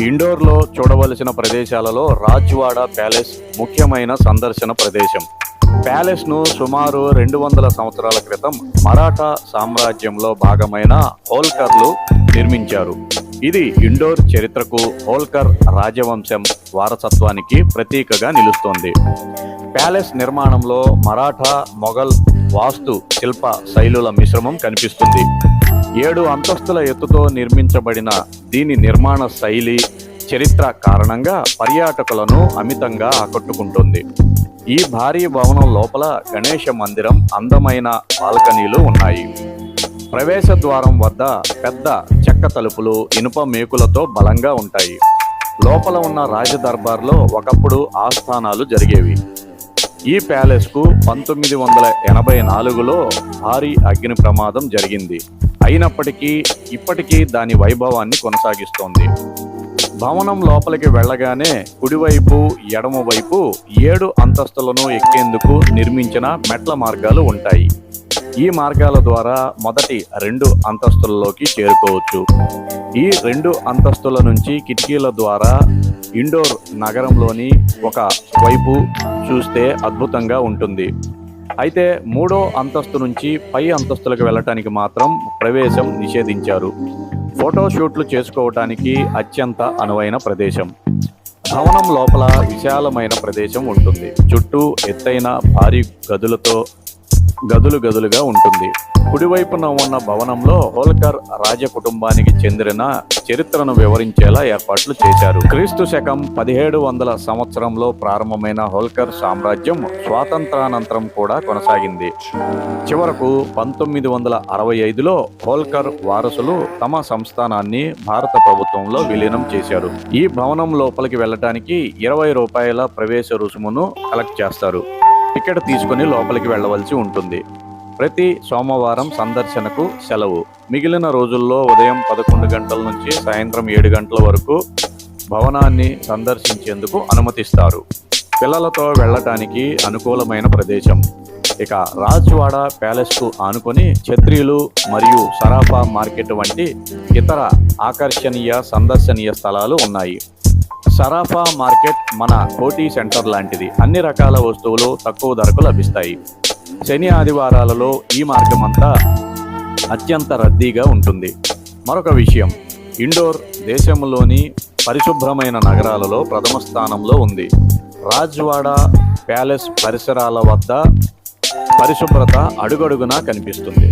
ఇండోర్లో చూడవలసిన ప్రదేశాలలో రాజ్వాడ ప్యాలెస్ ముఖ్యమైన సందర్శన ప్రదేశం. ప్యాలెస్ను సుమారు రెండు వందల సంవత్సరాల క్రితం మరాఠా సామ్రాజ్యంలో భాగమైన హోల్కర్లు నిర్మించారు. ఇది ఇండోర్ చరిత్రకు హోల్కర్ రాజవంశం వారసత్వానికి ప్రతీకగా నిలుస్తోంది. ప్యాలెస్ నిర్మాణంలో మరాఠా మొఘల్ వాస్తు శిల్ప శైలుల మిశ్రమం కనిపిస్తుంది. ఏడు అంతస్తుల ఎత్తుతో నిర్మించబడిన దీని నిర్మాణ శైలి చరిత్ర కారణంగా పర్యాటకులను అమితంగా ఆకట్టుకుంటుంది. ఈ భారీ భవనం లోపల గణేష మందిరం అందమైన బాల్కనీలు ఉన్నాయి. ప్రవేశ ద్వారం వద్ద పెద్ద చెక్క తలుపులు ఇనుప మేకులతో బలంగా ఉంటాయి. లోపల ఉన్న రాజదర్బార్లో ఒకప్పుడు ఆస్థానాలు జరిగేవి. ఈ ప్యాలెస్కు పంతొమ్మిది వందల ఎనభై నాలుగులో భారీ అగ్ని ప్రమాదం జరిగింది. అయినప్పటికీ ఇప్పటికీ దాని వైభవాన్ని కొనసాగిస్తోంది. భవనం లోపలికి వెళ్ళగానే కుడివైపు ఎడమవైపు ఏడు అంతస్తులను ఎక్కేందుకు నిర్మించిన మెట్ల మార్గాలు ఉంటాయి. ఈ మార్గాల ద్వారా మొదటి రెండు అంతస్తులలోకి చేరుకోవచ్చు. ఈ రెండు అంతస్తుల నుంచి కిటికీల ద్వారా ఇండోర్ నగరంలోని ఒక వైపు చూస్తే అద్భుతంగా ఉంటుంది. అయితే మూడో అంతస్తు నుంచి పై అంతస్తులకు వెళ్ళటానికి మాత్రం ప్రవేశం నిషేధించారు. ఫోటోషూట్లు చేసుకోవటానికి అత్యంత అనువైన ప్రదేశం. భవనం లోపల విశాలమైన ప్రదేశం ఉంటుంది. చుట్టూ ఎత్తైన భారీ గదులతో గదులు గదులుగా ఉంటుంది. కుడివైపున ఉన్న భవనంలో హోల్కర్ రాజ కుటుంబానికి చెందిన చరిత్రను వివరించేలా ఏర్పాట్లు చేశారు. క్రీస్తు శకం పదిహేడు వందల సంవత్సరంలో ప్రారంభమైన హోల్కర్ సామ్రాజ్యం స్వాతంత్రానంతరం కూడా కొనసాగింది. చివరకు పంతొమ్మిది వందల అరవై ఐదులో హోల్కర్ వారసులు తమ సంస్థానాన్ని భారత ప్రభుత్వంలో విలీనం చేశారు. ఈ భవనం లోపలికి వెళ్ళటానికి ఇరవై రూపాయల ప్రవేశ రుసుమును కలెక్ట్ చేస్తారు. టికెట్ తీసుకుని లోపలికి వెళ్ళవలసి ఉంటుంది. ప్రతి సోమవారం సందర్శనకు సెలవు. మిగిలిన రోజుల్లో ఉదయం పదకొండు గంటల నుంచి సాయంత్రం ఏడు గంటల వరకు భవనాన్ని సందర్శించేందుకు అనుమతిస్తారు. పిల్లలతో వెళ్ళటానికి అనుకూలమైన ప్రదేశం. ఇక రాజ్వాడ ప్యాలెస్కు ఆనుకొని ఛత్రీలు మరియు సరాఫా మార్కెట్ వంటి ఇతర ఆకర్షణీయ సందర్శనీయ స్థలాలు ఉన్నాయి. సరాఫా మార్కెట్ మన కోటి సెంటర్ లాంటిది. అన్ని రకాల వస్తువులు తక్కువ ధరకు లభిస్తాయి. శని ఆదివారాలలో ఈ మార్గం అంతా అత్యంత రద్దీగా ఉంటుంది. మరొక విషయం ఇండోర్ దేశంలోని పరిశుభ్రమైన నగరాలలో ప్రథమ స్థానంలో ఉంది. రాజ్వాడ ప్యాలెస్ పరిసరాల వద్ద పరిశుభ్రత అడుగడుగునా కనిపిస్తుంది.